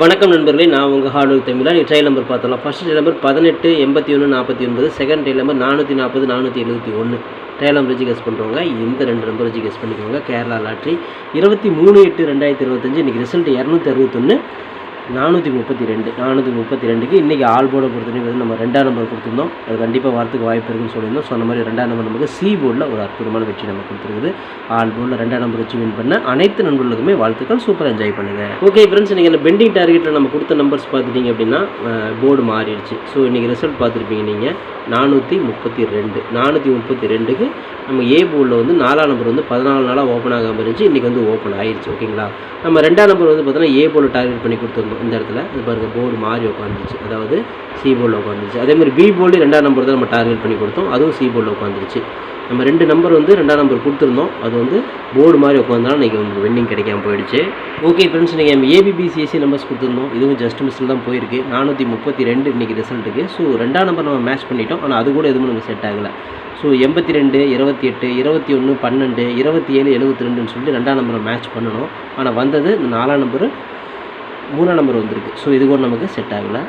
வணக்கம் நண்பர்களே நான் உங்கள் ஹார்டு தமிழா நீ ட்ரையல் நம்பர் பார்த்தலாம் ஃபர்ஸ்ட் ட்ரையல் நம்பர் பதினெட்டு எண்பத்தி ஒன்று நாற்பத்தி ஒன்பது செகண்ட் ட்ரையல் நம்பர் நானூற்றி நாற்பது நானூற்றி எழுபத்தி ஒன்று ட்ரையல் நம்பர் வச்சு கெஸ் பண்ணுறவங்க இந்த ரெண்டு நம்பர் வச்சு கெஸ் பண்ணிக்கோங்க. கேரளா லாட்ரி இருபத்தி மூணு எட்டு ரெண்டாயிரத்தி இருபத்தஞ்சு இன்றைக்கி ரிசல்ட் இரநூத்தி அறுபத்தொன்று நானூற்றி முப்பத்தி ரெண்டு நானூற்றி முப்பத்தி ரெண்டுக்கு இன்றைக்கி ஆல் போர்டை பொறுத்தவரைக்கும் வந்து நம்ம ரெண்டாம் நம்பர் கொடுத்துருந்தோம். அது கண்டிப்பாக வரத்துக்கு வாய்ப்பு இருக்குன்னு சொல்லியிருந்தோம். சொன்ன மாதிரி ரெண்டாம் நம்பர் நமக்கு சி போர்டில் ஒரு அற்புதமான வெற்றி நம்ம கொடுத்துருக்குது. ஆல் போர்டில் ரெண்டாம் நம்பர் வச்சு வின் பண்ண அனைத்து நண்பர்களுக்குமே வாழ்த்துக்கள். சூப்பர் என்ஜாய் பண்ணுங்கள் ஓகே ஃப்ரெண்ட்ஸ் இன்றைக்கி அந்த பெண்டிங் டார்கெட்டில் நம்ம கொடுத்த நம்பர்ஸ் பார்த்துட்டிங்க அப்படின்னா போர்டு மாறிடுச்சு. ஸோ இன்றைக்கி ரிசல்ட் பார்த்துருப்பீங்க நீங்கள் நானூற்றி முப்பத்தி ரெண்டு நானூற்றி முப்பத்தி ரெண்டுக்கு நம்ம ஏ போர்டில் வந்து நாலாம் நம்பர் வந்து பதினாலு நாளாக ஓப்பன் ஆகாமல் இருந்துச்சு. இன்றைக்கி வந்து ஓப்பன் ஆயிடுச்சு ஓகேங்களா நம்ம ரெண்டாம் நம்பர் வந்து பார்த்தோன்னா ஏ போர்டில் டார்கெட் பண்ணி கொடுத்துருந்தோம். இந்த இடத்துல. இது பாருங்கள் போர்டு மாறி உட்காந்துருச்சு அதாவது சி போர்டில் உட்காந்துருச்சு அதே மாதிரி பி போர்டு ரெண்டாம் நம்பர் தான் நம்ம டார்கெட் பண்ணி கொடுத்தோம். அதுவும் சி போர்டில் உட்காந்துருச்சு நம்ம ரெண்டு நம்பர் வந்து ரெண்டாம் நம்பர் கொடுத்துருந்தோம். அது வந்து போர்டு மாதிரி உட்காந்தாலும் இன்றைக்கி உங்களுக்கு வெண்டிங் கிடைக்காம போயிடுச்சு. ஓகே ஃப்ரெண்ட்ஸ் இன்றைக்கி நம்ம ஏபிபிசிஎஸ்சி நம்பர்ஸ் கொடுத்துருந்தோம். இதுவும் ஜஸ்ட் மிஸ்ஸில் தான் போயிருக்கு. நானூற்றி முப்பத்தி ரெண்டு இன்றைக்கி ரிசல்ட்டுக்கு ஸோ ரெண்டாம் நம்பர் நம்ம மேட்ச் பண்ணிட்டோம். ஆனால் அது கூட எதுவும் நமக்கு செட் ஆகலை. ஸோ எண்பத்தி ரெண்டு இருபத்தி எட்டு இருபத்தி ஒன்று பன்னெண்டு இருபத்தி ஏழு எழுபத்தி ரெண்டுன்னு சொல்லிட்டு ரெண்டாம் நம்பரை மேட்ச் பண்ணணும். ஆனால் வந்தது நாலாம் நம்பரு மூணாம் நம்பர் வந்திருக்கு. ஸோ இது கூட நமக்கு செட் ஆகலை.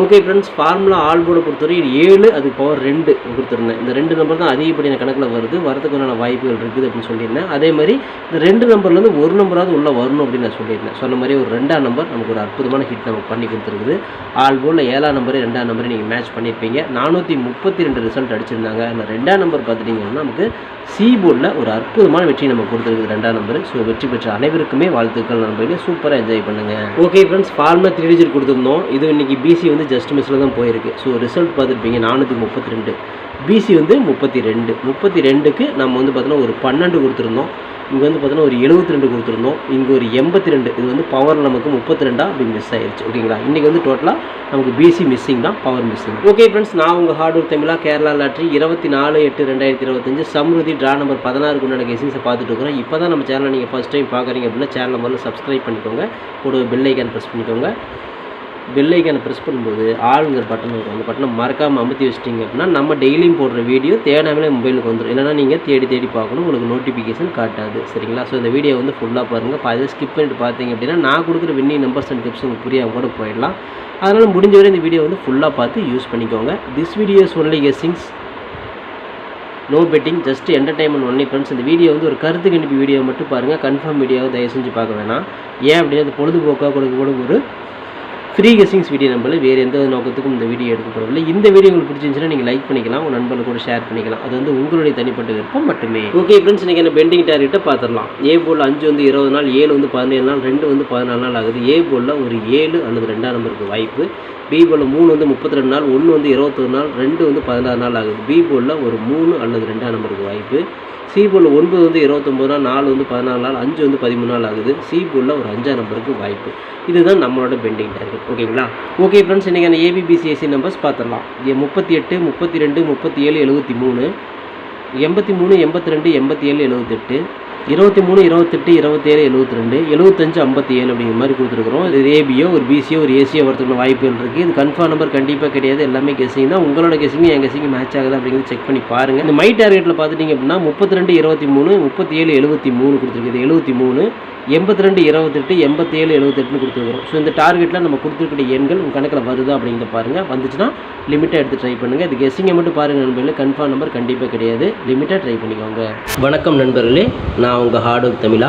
ஓகே ஃப்ரெண்ட்ஸ் ஃபார்முலா ஆல் போர்டை பொறுத்தவரை ஏழு அது பவர் ரெண்டு கொடுத்துருந்தேன். இந்த ரெண்டு நம்பர் தான் அதிகப்படியான கணக்கில் வருது. வரதுக்கான வாய்ப்புகள் இருக்குது அப்படின்னு சொல்லியிருந்தேன். அதே மாதிரி இந்த ரெண்டு நம்பர்லேருந்து ஒரு நம்பராவது உள்ளே வரணும் அப்படின்னு நான் சொல்லியிருந்தேன். சொன்ன மாதிரி ஒரு ரெண்டாம் நம்பர் நமக்கு ஒரு அற்புதமான ஹிட் நமக்கு பண்ணி கொடுத்துருக்குது. ஆல் போர்டில் ஏழாம் நம்பரே ரெண்டாம் நம்பரை நீங்கள் மேட்ச் பண்ணியிருப்பீங்க. நானூற்றி முப்பத்தி ரெண்டு ரிசல்ட் அடிச்சிருந்தாங்க. அந்த ரெண்டாம் நம்பர் பார்த்துட்டிங்கன்னா நமக்கு சி போர்டில் ஒரு அற்புதமான வெற்றி நம்ம கொடுத்துருக்குது ரெண்டாம் நம்பர் ஸோ வெற்றி பெற்ற அனைவருக்குமே வாழ்த்துக்கள் நண்பர்களே. சூப்பராக என்ஜாய் பண்ணுங்கள் okay friends formula three digit கொடுத்துருந்தோம். இது இன்றைக்கி பிசி வந்து ஜஸ்ட் மிஸ்ஸில் தான் போயிருக்கு. ஸோ ரிசல்ட் பார்த்துருப்பீங்க நானூற்றி முப்பத்தி ரெண்டு. பிசி வந்து முப்பத்தி ரெண்டு. முப்பத்தி ரெண்டுக்கு நம்ம வந்து பார்த்தோன்னா ஒரு பன்னெண்டு கொடுத்துருந்தோம். இங்கே வந்து பார்த்தோன்னா ஒரு எழுபத்தி ரெண்டு கொடுத்துருந்தோம். இங்கே ஒரு எண்பத்தி ரெண்டு. இது வந்து பவர் நமக்கு முப்பத்தி ரெண்டா அப்படி மிஸ் ஆயிடுச்சு ஓகேங்களா இன்றைக்கி வந்து டோட்டலாக நமக்கு பிசி மிஸ்ஸிங் தான் பவர் மிஸ்ஸிங் ஓகே ஃப்ரெண்ட்ஸ் நான் உங்கள் ஹார்ட் ஒர்க் தமிழா கேரளா லாட்ரி இருபத்தி நாலு எட்டு ரெண்டாயிரத்தி இருபத்தஞ்சு. சம்ருதி ட்ரா நம்பர் பதினாறுக்கு உண்டான கெசிங்ஸை பார்த்துட்டு இருக்கிறோம். இப்போ தான் நம்ம சேனலை நீங்கள் ஃபஸ்ட் டைம் பார்க்குறீங்க அப்படின்னா சேனலை முதல்ல சப்ஸ்கிரைப் பண்ணிக்கோங்க. கூட பெல் ஐக்கான் ப்ரெஸ் பண்ணிக்கோங்க. பெல் ஐக்கானை ப்ரெஸ் பண்ணும்போது ஆளுங்கிற பட்டன் இருக்கும் அந்த பட்டனை மறக்காமல் அமுத்தி வச்சிட்டிங்க அப்படின்னா நம்ம டெய்லியும் போடுற வீடியோ தேடாமலே மொபைலுக்கு வந்துடும் இல்லைனா நீங்கள் தேடி தேடி பார்க்கணும். உங்களுக்கு நோட்டிஃபிகேஷன் காட்டாது. சரிங்களா? ஸோ இந்த வீடியோ வந்து ஃபுல்லாக பாருங்கள் பாதி ஸ்கிப் பண்ணிட்டு பார்த்தீங்க அப்படின்னா நான் கொடுக்குற வின்னி நம்பர்ஸ் அண்ட் டிப்ஸ் உங்களுக்கு புரியாமல் கூட போயிடலாம். அதனால் முடிஞ்ச வரை இந்த வீடியோ வந்து ஃபுல்லாக பார்த்து யூஸ் பண்ணிக்கோங்க. This videos only guessings no betting just entertainment only friends இந்த வீடியோ வந்து ஒரு கருத்து கணிப்பு வீடியோ மட்டும் பாருங்கள் கன்ஃபார்ம் வீடியோவை தயவு செஞ்சு பார்க்க வேணாம். ஏன் அப்படின்னா அந்த பொழுதுபோக்காக கொடுக்க கூட ஒரு ஃப்ரீ கெஸிங்ஸ் வீடியோ நம்மள வேறு எந்த நோக்கத்துக்கும் இந்த வீடியோ எடுக்கப்படவில்லை இந்த வீடியோ உங்களுக்கு பிடிச்சிருந்துச்சுன்னா நீங்கள் லைக் பண்ணிக்கலாம். உங்கள் நண்பர்கள் கூட ஷேர் பண்ணிக்கலாம். அது வந்து உங்களுடைய தனிப்பட்ட விருப்பம் மட்டுமே. ஓகே ஃப்ரெண்ட்ஸ் நீங்கள் என்ன பெண்டிங் டார்கெட்டை பார்த்துடலாம் ஏ போல் அஞ்சு வந்து இருபது நாள் ஏழு வந்து பதினேழு நாள் ரெண்டு வந்து பதினாலு நாள் ஆகுது. ஏ போலில் ஒரு ஏழு அல்லது ரெண்டாம் நம்பருக்கு வாய்ப்பு. பி போலில் மூணு வந்து முப்பத்தி ரெண்டு நாள் ஒன்று வந்து இருபத்தொரு நாள் ரெண்டு வந்து பதினாறு நாள் ஆகுது. பி போலில் ஒரு மூணு அல்லது ரெண்டாம் நம்பருக்கு வாய்ப்பு. சி ஒன்பது வந்து இருபத்தொம்போது நாள் நாலு வந்து பதினாலு நாள் அஞ்சு வந்து பதிமூணு நாள் ஆகுது. சி ஒரு அஞ்சாம் நம்பருக்கு வாய்ப்பு. இதுதான் நம்மளோட பெண்டிங் டார்கெட் ஓகேங்களா ஓகே ஃப்ரெண்ட்ஸ் இன்றைக்கான A B B C S C numbers பார்த்துடலாம். முப்பத்தி எட்டு முப்பத்தி ரெண்டு முப்பத்தி ஏழு எழுபத்தி மூணு எண்பத்தி மூணு எண்பத்தி ரெண்டு எண்பத்தி ஏழு எழுபத்தெட்டு இருபத்தி மூணு இருபத்தெட்டு இருபத்தேழு எழுபத்தி ரெண்டு எழுபத்தஞ்சு ஐம்பத்தி ஏழு அப்படிங்கிற மாதிரி கொடுத்துருக்குறோம். இது ஏபியோ ஒரு பிசியோ ஒரு ஏசியோ வரதுக்குள்ள வாய்ப்புகள் இருக்குது இது கன்ஃபார்ம் நம்பர் கண்டிப்பாக கிடையாது. எல்லாமே கெஸிங் தான். உங்களோட கெஸிங் என் கெஸிங் மேட்ச் ஆகுது அப்படிங்கிறது செக் பண்ணி பாருங்கள் இந்த மை டார்கெட்டில் பார்த்துட்டிங்க அப்படின்னா முப்பத்தி ரெண்டு இருபத்தி மூணு முப்பத்தி ஏழு எழுபத்தி மூணு கொடுத்துருக்குது. எழுபத்தி மூணு எண்பத்தி ரெண்டு இருபத்தெட்டு எண்பத்தி ஏழு எழுபத்தெட்டுன்னு கொடுத்துருக்குறோம். ஸோ இந்த டார்கெட்டில் நம்ம கொடுத்துருக்கிற எண்கள் உங்கள் கணக்கில் வருதா அப்படிங்கிறத பாருங்கள் வந்துச்சுன்னா லிமிட்டாக எடுத்து ட்ரை பண்ணுங்கள் இது கெஸ்ஸிங்கை மட்டும் பாருங்கள் நண்பர்களே. கன்ஃபார்ம் நம்பர் கண்டிப்பாக கிடையாது. லிமிட்டாக ட்ரை பண்ணிக்கோங்க. வணக்கம் நண்பர்களே. நான் நான் உங்கள் ஹார்டு தமிழா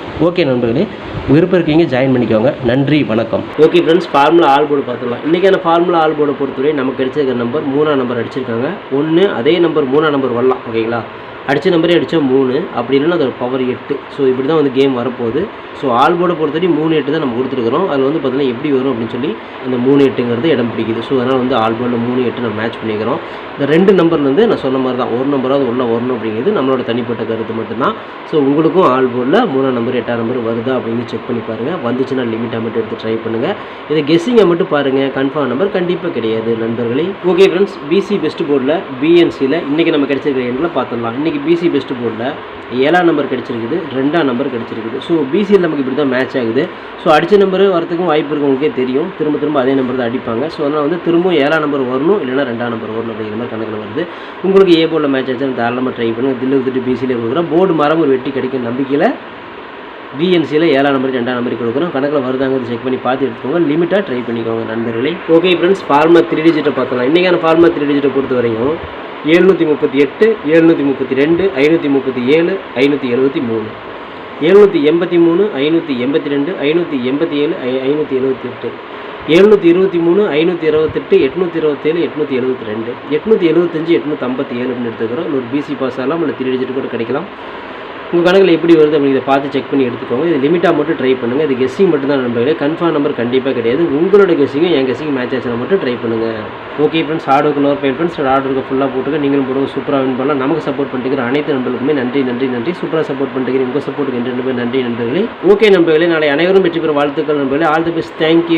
ஓகே நண்பர்களே விருப்பம் இருக்கீங்க ஜாயின் பண்ணிக்கோங்க. நன்றி வணக்கம். Okay friends formula all board பார்த்துக்கலாம் இன்றைக்கான ஃபார்முலா ஆல் போர்டை பொறுத்தவரை நமக்கு கிடைச்சிருக்கிற நம்பர் மூணாம் நம்பர் அடிச்சிருக்காங்க. ஒன்று அதே நம்பர் மூணாம் நம்பர் வரலாம். ஓகேங்களா அடித்த நம்பரே அடித்தா மூணு. அப்படி இல்லைன்னா அதோட பவர் எட்டு. ஸோ இப்படி தான் வந்து கேம் வரப்போகுது. ஸோ ஆல் போர்டை பொறுத்தவரை மூணு எட்டு தான் நம்ம கொடுத்துருக்குறோம். அதில் வந்து பார்த்தீங்கன்னா எப்படி வரும் அப்படின்னு சொல்லி அந்த மூணு எட்டுங்கிறது இடம் பிடிக்குது. ஸோ அதனால் வந்து ஆல் போர்டில் மூணு எட்டு நம்ம மேட்ச் பண்ணிக்கிறோம். இந்த ரெண்டு நம்பர்லேருந்து நான் சொன்ன மாதிரி தான் ஒரு நம்பராவது ஒன்றா வரணும் அப்படிங்கிறது நம்மளோட தனிப்பட்ட கருத்து மட்டும்தான். ஸோ உங்களுக்கும் ஆல் போர்டில் மூணாம் நம்பர் எட்டாம் நம்பர் வருதா அப்படின்னு செக் பண்ணி பாருங்கள் வந்துச்சுன்னா லிமிட்டாக மட்டும் எடுத்து ட்ரை பண்ணுங்கள் இதை கெஸ்ஸிங்கை மட்டும் பாருங்கள் கன்ஃபார்ம் நம்பர் கண்டிப்பாக கிடையாது நண்பர்களே. ஓகே ஃப்ரெண்ட்ஸ் பிசி பெஸ்ட் போர்டில் பிஎன்சியில் இன்றைக்கி நம்ம கிடைச்சிருக்கிற எண்ணில் பார்த்துடலாம். இன்றைக்கி பிசி பெஸ்ட்டு போர்டில் ஏழாம் நம்பர் கிடச்சிருக்குது ரெண்டாம் நம்பர் கிடச்சிருக்குது. ஸோ பிசியில் நமக்கு இப்படி தான் மேட்ச் ஆகுது. ஸோ அடித்த நம்பர் வரத்துக்கும் வாய்ப்பு இருக்கவங்களுக்கே தெரியும். திரும்ப திரும்ப அதே நம்பர் தான் அடிப்பாங்க. ஸோ அதனால் வந்து திரும்பவும் ஏழாம் நம்பர் வரணும் இல்லைனா ரெண்டாம் நம்பர் வரணும் அப்படிங்கிற மாதிரி கணக்கில் வருது. உங்களுக்கு ஏ போர்டில் மேட்ச் ஆச்சுன்னு தாராளமாக ட்ரை பண்ணுங்கள் தில்லு வித்துட்டு பிசியில் கொடுக்குறோம். போர்டு மரம் ஒரு வெட்டி கிடைக்கும் நம்பிக்கையில் விஎன்சியில் ஏழாம் நம்பர் ரெண்டாம் நம்பருக்கு கொடுக்குறோம். கணக்கில் வருதாங்க செக் பண்ணி பார்த்து எடுத்துக்கோங்க. லிமிட்டாக ட்ரை பண்ணிக்கோங்க நண்பர்களே. ஓகே ஃப்ரெண்ட்ஸ் ஃபார்மா த்ரீ டிஜிட்டை பார்த்தலாம் இன்றைக்கான ஃபார்மா த்ரீ டிஜிட்டை பொறுத்த வரைக்கும் எழுநூற்றி முப்பத்தி எட்டு எழுநூற்றி முப்பத்தி ரெண்டு ஐநூற்றி முப்பத்தி ஏழு ஐநூற்றி எழுபத்தி மூணு. எழுநூற்றி எண்பத்தி மூணு ஐநூற்றி எண்பத்தி ரெண்டு ஐநூற்றி எண்பத்தி ஏழு ஐ ஐநூற்றி எழுபத்தி எட்டு. எழுநூற்றி இருபத்தி மூணு ஐநூற்றி இருபத்தெட்டு எட்நூற்றி இருபத்தேழு எட்நூற்றி எழுபத்தி ரெண்டு. எட்நூற்றி எழுபத்தஞ்சு எட்நூற்றி ஐம்பத்தி ஏழுன்னு எடுத்துக்கிறோம். இல்லை ஒரு பிசி பாஸ் ஆகலாம். இல்லை த்ரீ டிஜிட் கூட கிடைக்கலாம். உங்கள் கணக்கில் எப்படி வருது அப்படிங்கிறத பார்த்து செக் பண்ணி எடுத்துக்கோங்க. இது லிமிட்டாக மட்டும் ட்ரை பண்ணுங்கள் இது கெஸ்ஸிங் மட்டும் தான் நம்பர்களே கன்ஃபார்ம் நம்பர் கண்டிப்பாக கிடையாது உங்களோட கெஸ்ஸிங்கும் என் கெஸ்ஸிங் மேட்ச் ஆச்சுன்னா மட்டும் ட்ரை பண்ணுங்கள் ஓகே ஃப்ரெண்ட்ஸ் ஹார்டுக்கு நோர் பை ஃப்ரெண்ட்ஸ் ஆர்டருக்கு ஃபுல்லாக போட்டுக்க. நீங்களும் போடுங்க. சூப்பராக வின் பண்ணலாம். நமக்கு சப்போர்ட் பண்ணிட்டு அனைத்து நண்பர்களுக்குமே நன்றி நன்றி நன்றி. சூப்பராக சப்போர்ட் பண்ணிக்கிறேன் உங்கள் சப்போர்ட்டுக்கு என்று நன்றி நண்பர்களே. ஓகே நண்பர்களே நாளை அனைவரும் வெற்றி பெற வாழ்த்துக்கள் நண்பர்களே. All the best thank you